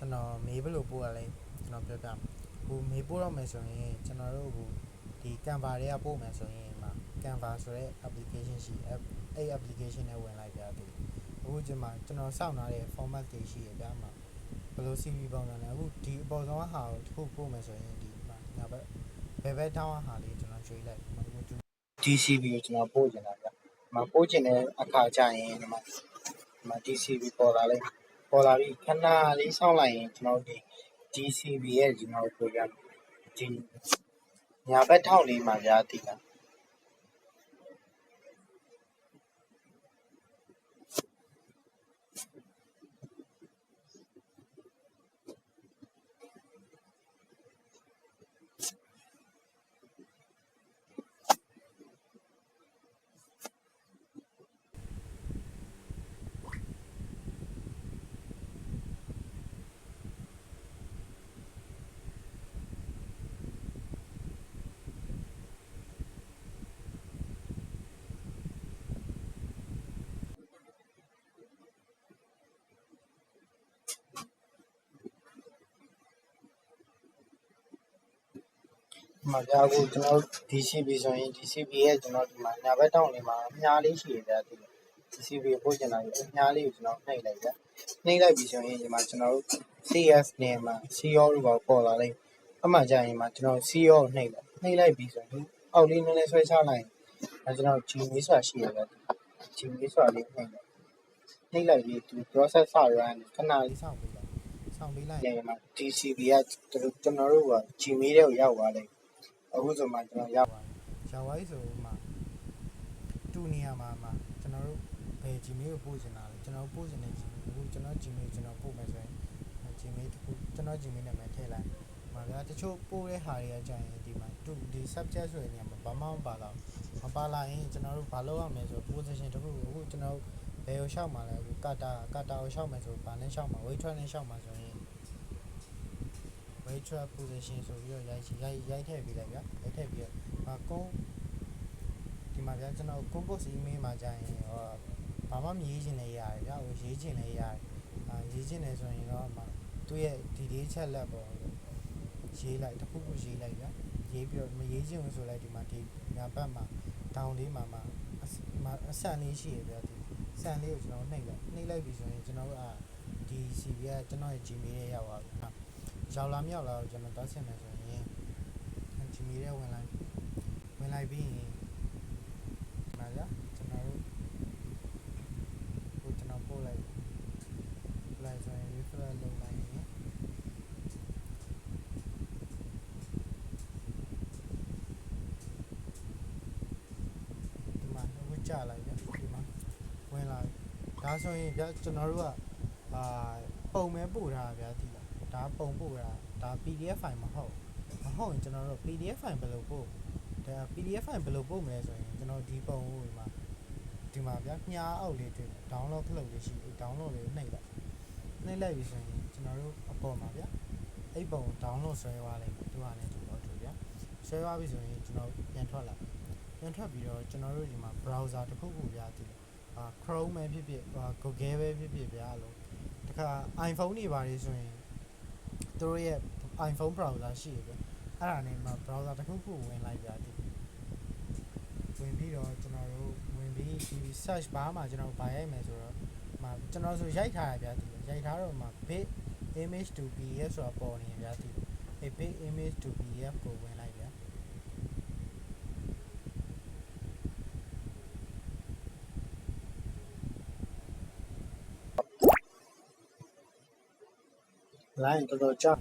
ကျွန်တော်မေးဘယ်လိုပို့ရလဲကျွန်တော်ပြောပြမယ်ဟိုမေးပို့တော့မယ်ဆိုရင်ကျွန်တော်တို့ဟိုဒီ Canva တွေကပို့မယ်ဆိုရင်မှာ Canva ဆိုတဲ့ application ရှိအဲ့အဲ့ application နဲ့ဝင်လိုက်ပြတယ်အခုကျွန်မကျွန်တော်စောင့်ထားတဲ့ format တွေရှိရပြမှာဘယ်လို CV ပုံစံလဲအခုဒီအပေါ်ဆုံးဟာကိုတစ်ခုပို့မယ်ဆိုရင်ဒီမှာညာဘက်ဘယ်ဘက်ထောင်းဟာလေးကျွန်တော်ရွှေ့လိုက်ဒီမှာဒီ DCB ကိုကျွန်တော်ပို့ချင်တာဗျဒီမှာပို့ချင်တဲ့အခါကျရင်ဒီမှာဒီမှာ DCB ပေါ်လာလိုက် ပေါ်လာပြီးခဏလေးစောင့်လိုက်ရင်ကျွန်တော်ဒီ DCB ရဲ့ကျွန်တော်ပြောပြမယ်ဒီညာဘက်ထောင်းလေးမှာကြာတည်တာ မှာကြာကိုကျွန်တော် DCB ဆိုရင် DCB ရဲ့ကျွန်တော်ဒီမှာညာဘက်ထောင်းလေးမှာအများလေးရှိရတဲ့ဒီ DCB ပို့ချင်တာဒီအများလေးကိုကျွန်တော်နှိပ်လိုက်ဗျနှိပ်လိုက်ပြီဆိုရင်ဒီမှာကျွန်တော်တို့ CS နဲ့မှာ CO လို့ပေါ့ပေါ်လာလိုက်အမှကြာရင်မှာကျွန်တော် CO ကိုနှိပ်လိုက်နှိပ်လိုက်ပြီဆိုရင်အောက်လေးနည်းနည်းဆွဲချလိုက်အဲကျွန်တော် G လေးဆိုတာရှိရတယ် G လေးဆိုတာလေးနှိပ်လိုက်နှိပ်လိုက်ပြီးဒီ process စ run ခဏလေးစောင့်ပြီးလိုက်စောင့်ပြီးလိုက်ရင်မှာ DCB ကကျွန်တော်တို့က Gmail တွေကိုရောက်သွားတယ် အခုဆိုမှကျွန်တော်ရောက်သွားတယ်ရောက်သွားပြီဆိုမှတူနေရာမှာမှာကျွန်တော်တို့ဘယ် Gmail ကိုပို့ချင်တာလဲကျွန်တော်ပို့ချင်တဲ့ Gmail အခုကျွန်တော် Gmail ကျွန်တော်ပို့မယ်ဆိုရင် Gmail တခုကျွန်တော် Gmail နာမည်ထည့်လိုက်မှာဗျာတချို့ပို့တဲ့ဟာတွေကကြာရင်ဒီမှာတူဒီ subject ဆိုတဲ့နေရာမှာဘာမှမပါတော့မပါလာရင်ကျွန်တော်တို့ဘာလုပ်ရမလဲဆိုတော့ position တခုကိုအခုကျွန်တော်ဘယ်ကိုရှောက်မှာလဲအခုကတာကတာကိုရှောက်မယ်ဆိုဘာနဲ့ရှောက်မှာ weight train နဲ့ရှောက်မှာဆိုရင် weight train position ဆိုပြီးတော့ရိုက်ရိုက်ရိုက်ထည့်ပေးလိုက်ဗျာရိုက်ထည့်ပြီးတော့အကုန်းဒီမှာဗျာကျွန်တော် compose email မှာကြာရင်ဟောဘာမှမရေးချင်လည်းရတယ်ဗျာဟိုရေးချင်လည်းရတယ်အာရေးချင်တယ်ဆိုရင်တော့မှသူ့ရဲ့ detail ချက်လက်ပေါ့ရေးလိုက်တစ်ခုခုရေးလိုက်ဗျာရေးပြီးတော့မရေးချင်ဘူးဆိုလိုက်ဒီမှာဒီညာဘက်မှာ down လေးမှာမှာအစမှာအဆန်လေးရှိရဗျာဒီဆန်လေးကိုကျွန်တော်နှိပ်လိုက်နှိပ်လိုက်ပြီဆိုရင်ကျွန်တော်တို့အာဒီ CV ကကျွန်တော်ရဲ့ Gmail ရဲ့ရောက်သွားပြီဟာ ရောက်လာမရောက်လာတော့ကျွန်တော်တောက်ဆက်မယ်ဆိုရင် Gmail ရဲ့ဝင်လိုက်ဝင်လိုက်ပြီးရင်ဒီမှာကြာကျွန်တော်တို့ဟိုကျွန်တော်ပို့လိုက်ပို့လိုက်ဆိုရင် refer လုပ်လိုက်ရင်ဒီမှာအခုကြာလိုက်ဗျဒီမှာဝင်လာပြီဒါဆိုရင်ဗျကျွန်တော်တို့ကအာပုံမဲပို့ထားတာဗျာဒီလား ဒါပုံပို့တာဒါ PDF file မဟုတ်မဟုတ်ရင်ကျွန်တော်တို့ PDF file ဘယ်လိုပို့ဒါ PDF file ဘယ်လိုပို့မလဲဆိုရင်ကျွန်တော်ဒီပုံကိုဒီမှာဒီမှာဗျာညားအောက်လေးတွေ့ download ခလုတ်လေးရှိတယ် download လေးကိုနှိပ်လိုက်နှိပ်လိုက်ပြီဆိုရင်ကျွန်တော်တို့အပေါ်မှာဗျာအဲ့ပုံကို download ဆွဲသွားလိုက်သူကလည်းဒီတော့သူဗျာဆွဲသွားပြီဆိုရင်ကျွန်တော်ပြန်ထွက်လာပြန်ထွက်ပြီးတော့ကျွန်တော်တို့ဒီမှာ browser တစ်ခုခုဗျာဒီအာ Chrome ပဲဖြစ်ဖြစ်ဟာ Google ပဲဖြစ်ဖြစ်ဗျာလို့တခါ iPhone တွေပါလေးဆိုရင် သူတို့ရဲ့ iPhone browser ရှိတယ်ဗျအဲ့ဒါနဲ့မှ browser တစ်ခုခုဝင်လိုက်ဗျာဒီဝင်ပြီးတော့ကျွန်တော်တို့ဝင်ပြီးဒီ search bar မှာကျွန်တော်ဗာရိုက်မယ်ဆိုတော့မှကျွန်တော်ဆိုရိုက်ထားရဗျာဒီရိုက်ထားတော့မှ bit image to pdf ဆိုတာပေါ်နေဗျာဒီအဲ bit image to pdf ကိုဝင် လိုင်းတော်တော်ကြာ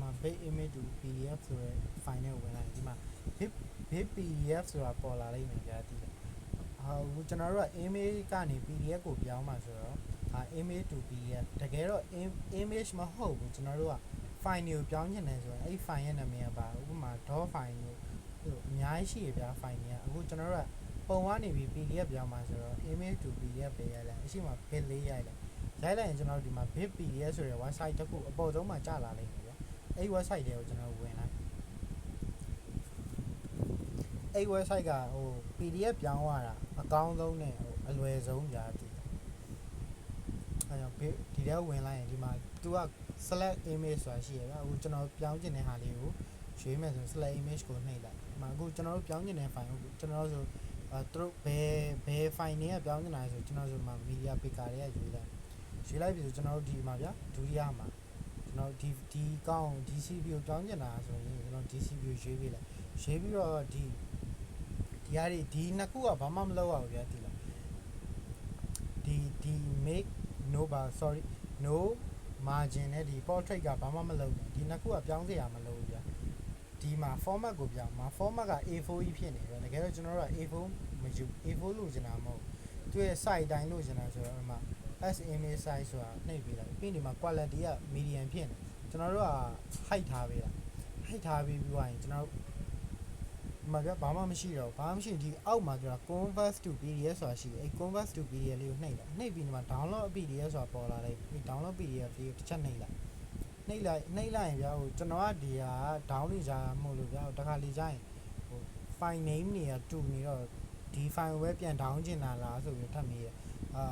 မှာ big image to pdf ဆိုတဲ့ file နဲ့ဝင်လာတယ်ဒီမှာ big big pdf ဆိုတာပေါ်လာလိမ့်မယ်ကြာတည်တယ်။ဟာကျွန်တော်တို့က image ကနေ pdf ကိုပြောင်းมาဆိုတော့ အာ image to pdf တကယ်တော့ im- image မဟုတ်ဘူးကျွန်တော်တို့က file တွေကိုပြောင်းချင်တယ်ဆိုရင်အဲ့ဒီ file ရဲ့နာမည်ကပါဥပမာ dot file လို့ဟိုအများကြီးရှိရဗျာ file တွေကအခုကျွန်တော်တို့ကပုံကနေပြီး pdf ပြောင်းမှာဆိုတော့ image to pdf ပဲရိုက်လိုက်အရှိမ bit လေးရိုက်လိုက်လိုက်လိုက်ရင်ကျွန်တော်တို့ဒီမှာ bit pdf ဆိုတဲ့ website တစ်ခုအပေါ်ဆုံးမှာကြာလာလိမ့်မယ်ဗျအဲ့ဒီ website တွေကိုကျွန်တော်တို့ဝင်လိုက်အဲ့ဒီ website ကဟို pdf ပြောင်းရတာအကောင်းဆုံးနဲ့ဟိုအလွယ်ဆုံးကြာတည် အဲကြောင့် bit ဒီထဲဝင်လိုက်ရင်ဒီမှာ तू က select image ဆိုတာရှိရဗျအခုကျွန်တော်ပြောင်းကျင်တဲ့ဟာလေးကိုရွေးမယ်ဆိုရင် select image ကိုနှိပ်လိုက်ဒီမှာအခုကျွန်တော်တို့ပြောင်းကျင်တဲ့ file ကိုကျွန်တော်တို့ဆိုအဲသူတို့ဘယ်ဘယ် file တွေကပြောင်းကျင်လာလဲဆိုကျွန်တော်တို့ဆိုမှာ media picker တွေကရွေးလိုက်ရွေးလိုက်ပြီဆိုကျွန်တော်တို့ဒီမှာဗျဒုတိယမှာကျွန်တော်ဒီဒီကောင်း DCP ကိုပြောင်းကျင်လာဆိုရင်ကျွန်တော် DCP ကိုရွေးပေးလိုက်ရွေးပြီးတော့ဒီဒီဟာတွေဒီနှစ်ခုကဘာမှမလုပ်ရဘူးဗျဒီလားဒီဒီ make no bar sorry no margin နဲ့ဒီ portrait ကဘာမှမလုပ်ဘူးဒီနှစ်ခုကပြောင်းစရာမလိုဘူးဗျဒီမှာ format ကိုပြောင်းမှာ format က A4 ကြီးဖြစ်နေတယ်တကယ်တော့ကျွန်တော်တို့က A4 မယူ A4 လို့ချင်တာမဟုတ်ဘူးသူရဲ့ site တိုင်းလို့ချင်တာဆိုတော့ဒီမှာ S image size ဆိုတာနှိပ်ပေးလိုက်ပြီးဒီမှာ quality က medium ဖြစ်နေကျွန်တော်တို့က height ထားပေးတာ height ထားပြီးပြီးသွားရင်ကျွန်တော်တို့ဒီ မှာပြဘာမှမရှိတော့ဘူးဘာမှမရှိရင်ဒီအောက်မှာပြောတာ convert to pdf ဆိုတာရှိတယ်အဲ convert to pdf လေးကိုနှိပ်လိုက်နှိပ်ပြီးဒီမှာ download pdf ဆိုတာပေါ်လာလိုက်ဒီ download pdf လေးကိုတစ်ချက်နှိပ်လိုက်နှိပ်လိုက်နှိပ်လိုက်ရင်ဗျာဟိုကျွန်တော်ကဒီဟာ down နေကြမဟုတ်လို့ဗျာဟိုတစ်ခါလေကြာရင်ဟို file name တွေကတူနေတော့ဒီ file ကိုပဲပြန် down ချင်တာလားဆိုပြီးထပ်မေးရအာ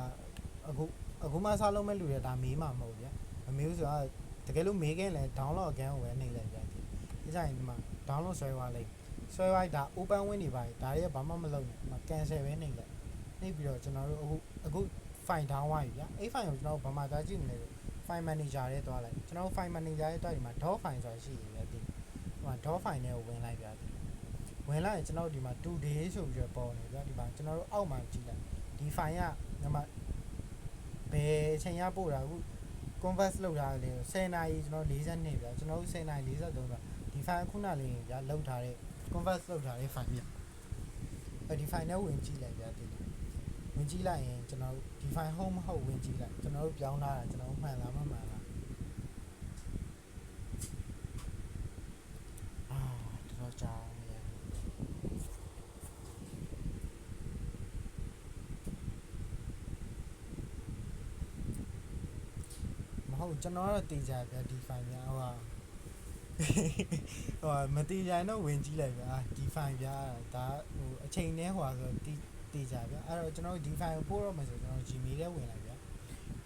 အခုအခုမှစလုံးမဲ့လူတွေဒါမေးမှာမဟုတ်ဗျာမမေးဘူးဆိုတော့တကယ်လို့မေးခင်လဲ download again ကိုပဲနှိပ်လိုက်ဗျာဒီဒီကြရင်ဒီမှာ download ဆွဲသွားလိုက် ဆွဲသွားဒါ open win တွေပါဒါတွေကဘာမှမလုပ်ဘူးမ cancel ပဲနှိပ်လိုက်နှိပ်ပြီးတော့ကျွန်တော်တို့အခုအခု file down သွားပြီဗျာအဲ့ file ကိုကျွန်တော်တို့ဘာမှကြားကြည့်မလဲဆို file manager ထဲသွားလိုက်ကျွန်တော်တို့ file manager ထဲသွားဒီမှာ dot file ဆိုတာရှိရဗျာဒီဟိုမှာ dot file နဲ့ကိုဝင်လိုက်ဗျာဒီဝင်လိုက်ရင်ကျွန်တော်တို့ဒီမှာ today ဆိုပြီးတော့ပေါ်နေဗျာဒီမှာကျွန်တော်တို့အောက်မှာကြည့်လိုက်ဒီ file ကဒီမှာဘယ်အချိန်ရပို့တာအခု convert လုပ်ထားတယ်10နာရီကျွန်တော်42ဗျာကျွန်တော်တို့10နာရီ43ဆိုဒီ file ခုနလေးဗျာလောက်ထားတဲ့ convert လုပ်ထားတဲ့ file ဗျာအဲဒီ file နဲ့ဝင်ကြည့်လိုက်ဗျာဒီဝင်ကြည့်လိုက်ရင်ကျွန်တော်ဒီ file home မဟုတ်ဝင်ကြည့်လိုက်ကျွန်တော်တို့ပြောင်းထားတာကျွန်တော်မှန်လားမမှန်လားအာတော်တော်ကြာနေရမဟုတ်ကျွန်တော်ကတော့တေးကြဗျာဒီ file များဟို ဟာဟိုမတေးကြရင်တော့ဝင်ကြည့်လိုက်ဗျာဒီ file ဗျာဒါဟိုအချိန်နဲ့ဟိုဟာဆိုတီးတေးကြဗျာအဲ့တော့ကျွန်တော်တို့ဒီ file ကိုပို့တော့မယ်ဆိုကျွန်တော် Gmail ထဲဝင်လိုက်ဗျာ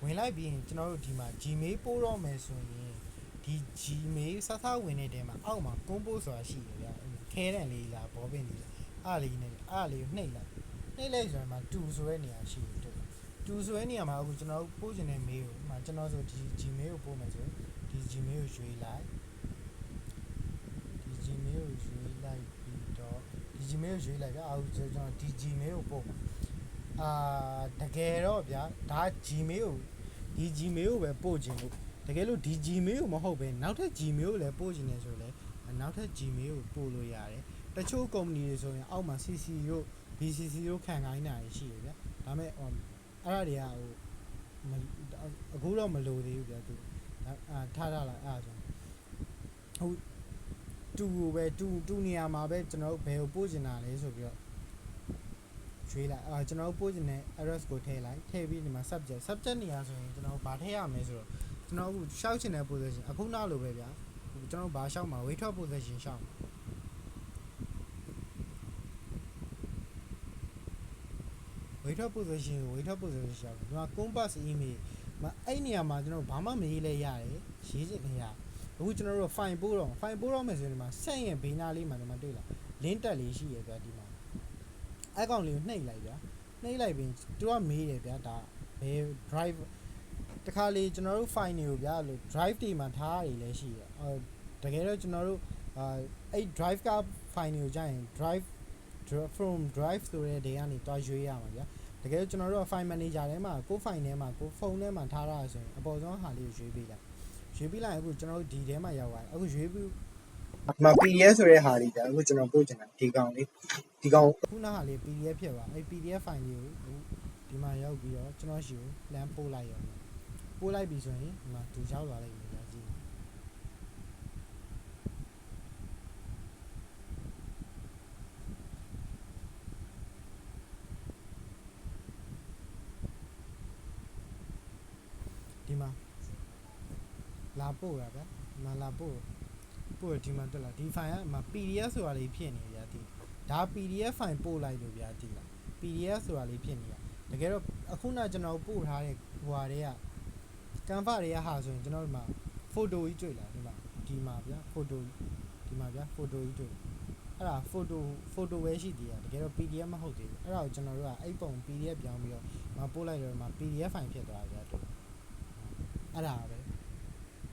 ဝင်လိုက်ပြီးရင်ကျွန်တော်တို့ဒီမှာ Gmail ပို့တော့မယ်ဆိုရင်ဒီ Gmail ဆက်ဆက်ဝင်တဲ့တဲမှာအောက်မှာ compose ဆိုတာရှိတယ်ဗျာခဲတန်လေးလားဘောပင်လေးလားအားလေးနဲ့အားလေးကိုနှိပ်လိုက်နှိပ်လိုက်ဆိုရင်မှာ2ဆိုတဲ့နေရာရှိတယ်တူဆိုတဲ့နေရာမှာအခုကျွန်တော်ပို့ချင်တဲ့ mail ကိုဥပမာကျွန်တော်ဆိုဒီ Gmail ကိုပို့မယ်ဆိုရင်ဒီ Gmail ကိုရွေးလိုက်ဒီ Gmail ကိုရွေးလိုက်ပြီးတော့ဒီ Gmail ကိုရွေးလိုက်ဗျာအခုကျွန်တော်ဒီ Gmail ကိုပို့မှာအာတကယ်တော့ဗျာဒါ Gmail ကိုဒီ Gmail ကိုပဲပို့ခြင်းလို့တကယ်လို့ဒီ Gmail ကိုမဟုတ်ပဲနောက်ထပ် Gmail ကိုလည်းပို့ခြင်းနေဆိုလဲနောက်ထပ် Gmail ကိုပို့လို့ရတယ်တချို့ company တွေဆိုရင်အောက်မှာ CC တို့ BCC တို့ခံခိုင်းတာရှိရဗျာဒါပေမဲ့ဟိုအဲ့ဒါတွေကဟိုမအခုတော့မလိုသေးဘူးဗျာသူအာထားထားလိုက်အဲ့ဒါဆိုဟိုတူ ကိုပဲတူတူနေရာမှာပဲကျွန်တော်တို့ဘယ်ကိုပို့ချင်တာလဲဆိုပြီးတော့ရွေးလိုက်အာကျွန်တော်တို့ပို့ချင်တဲ့ address ကိုထည့်လိုက်ထည့်ပြီးဒီမှာ subject subject နေရာဆိုရင်ကျွန်တော်ဗာထည့်ရမယ်ဆိုတော့ကျွန်တော်အခုရှောက်ချင်တဲ့ position အခုနောက်လိုပဲဗျာကျွန်တော်ဗာရှောက်မှာ weight top position ရှောက်မှာ weight top position ကို weight top position ရှောက်ဒီမှာ compass email မအဲ့နေရာမှာကျွန်တော်ဘာမှမရေးလဲရတယ်ရေးချင်နေရ အခုကျွန်တော်တို့ file ပို့တော့ file ပို့တော့မယ်ဆိုရင်ဒီမှာဆက်ရင်ဘေးနားလေးမှာဒီမှာတွေ့လား link တက်လေးရှိရဗျာဒီမှာအဲ့ကောင်လေးကိုနှိပ်လိုက်ဗျာနှိပ်လိုက်ပြီးသူကမေးတယ်ဗျာဒါဘယ် drive တခါလေကျွန်တော်တို့ file တွေကိုဗျာလို့ drive တွေမှာထားရတယ်လည်းရှိရအော်တကယ်တော့ကျွန်တော်တို့အာအဲ့ drive က file တွေကိုကြာရင် drive from drive ဆိုတဲ့ day ကနေတွားရွေးရမှာဗျာတကယ်လို့ကျွန်တော်တို့က file manager ထဲမှာကို file ထဲမှာကိုဖုန်းထဲမှာထားရဆိုရင်အပေါ်ဆုံးဟာလေးကိုရွေးပေးလိုက် ရွေးပေးလိုက်အခုကျွန်တော်တို့ဒီထဲမှာရောက်သွားတယ်အခုရွေးပြီးမ PDF ဆိုတဲ့ဟာလေးဒါအခုကျွန်တော်ပို့ချင်တာဒီကောင်လေးဒီကောင်ခုနဟာလေး PDF ဖြစ်သွားအဲ့ PDF file လေးကိုအခုဒီမှာရောက်ပြီးတော့ကျွန်တော်ရှိကိုလမ်းပို့လိုက်ရောပို့လိုက်ပြီဆိုရင်ဒီမှာသူရောက်လာလိုက်ပြီကြာကြည့် လာပို့တာဗျာဒီမှာလာပို့ပို့ရဒီမှာတက်လာဒီ file ကဒီမှာ PDF ဆိုတာလေးဖြစ်နေဗျာဒီဒါ PDF file ပို့လိုက်လို့ဗျာဒီလား PDF ဆိုတာလေးဖြစ်နေတာတကယ်တော့အခုနကျွန်တော်ပို့ထားတဲ့ဟိုဟာတွေကကန်ဖာတွေကဟာဆိုရင်ကျွန်တော်ဒီမှာ photo ကြီးတွေ့လာဒီမှာဒီမှာဗျာ photo ကြီးဒီမှာဗျာ photo ကြီးတွေ့အဲ့ဒါ photo photo ပဲရှိသေးတယ်တကယ်တော့ PDF မဟုတ်သေးဘူးအဲ့ဒါကိုကျွန်တော်တို့ကအဲ့ပုံ PDF ပြောင်းပြီးတော့မပို့လိုက်တော့ဒီမှာ PDF file ဖြစ်သွားတယ်ဗျာတူအဲ့ဒါပဲ